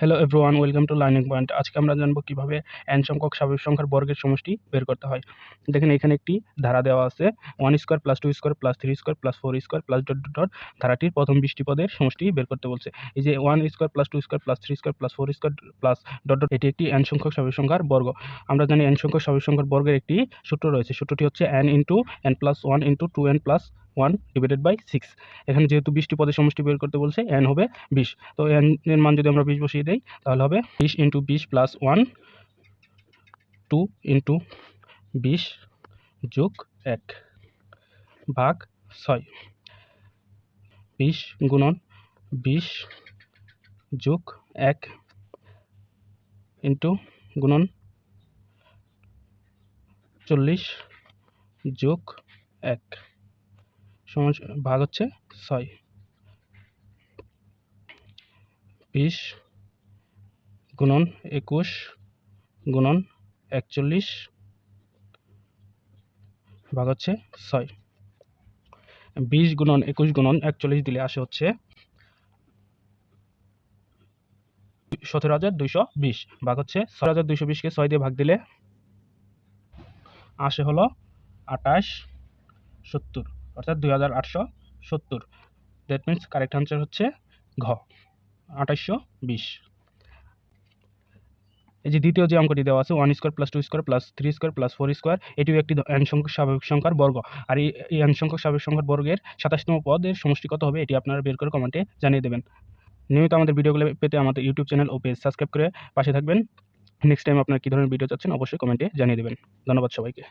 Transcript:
Hello everyone welcome to learning point আজকে আমরা জানব কীভাবে এন সংখ্যক স্বাভাবিক সংখ্যার বর্গের সমষ্টি বের করতে হয়। দেখেন এখানে একটি ধারা দেওয়া আছে one square plus two square plus three square plus four square plus dot dot dot ধারাটির প্রথম বিশটি পদের সমষ্টি বের করতে বলছে। এই যে one square plus two square plus three square plus four square plus dot dot এটি একটি এন সংখ্যক স্বাভাবিক সংখ্যার বর্গ। আমরা জানি এন সংখ্যক স্বাভাবিক সংখ্যার বর্গের একটি সূত্র রয়েছে। সূত্রটি হচ্ছে n into n plus one into two n plus one divided by six এখানে যেহেতু বিশটি পদের সমষ্টি বের করতে বলছে এন হবে বিশ। তো এন এর মান যদি আমরা বিশ বসিয়ে দিই, তাহলে হবে বিশ ইন্টু বিশ প্লাস ওয়ান টু ইন্টু বিশ যোগ এক ভাগ ছয়। বিশ গুণন বিশ যোগ এক ইন্টু গুণন চল্লিশ যোগ এক। সমান ভাগ হচ্ছে ছয়। বিশ গুণন একুশ গুণন একচল্লিশ ভাগ হচ্ছে ছয়। বিশ গুণন একুশ গুণন একচল্লিশ দিলে আসে হচ্ছে সতেরো হাজার দুইশো বিশ। ভাগ হচ্ছে ছয় হাজার দুইশো বিশকে ছয় দিয়ে ভাগ দিলে আসে হলো আটাশ সত্তর। অর্থাৎ দুই হাজার আটশো সত্তর। দ্যাট মিনস কারেক্ট আনসার হচ্ছে ঘ আঠাশশো বিশ। এই যে দ্বিতীয় যে অঙ্কটি দেওয়া আছে one square plus two square plus three square plus four square এটিও একটি এন সংখ্যক স্বাভাবিক সংখ্যার বর্গ। আর এই এন সংখ্যক স্বাভাবিক সংখ্যার বর্গের সাতাশতম পদের সমষ্টি কত হবে, এটি আপনারা বের করে কমেন্টে জানিয়ে দেবেন। নিয়মিত আমাদের ভিডিওগুলো পেতে আমাদের ইউটিউব চ্যানেল ও পেজ সাবস্ক্রাইব করে পাশে থাকবেন। নেক্সট টাইম আপনার কী ধরনের ভিডিও চাচ্ছেন, অবশ্যই কমেন্টে জানিয়ে দেবেন। ধন্যবাদ সবাইকে।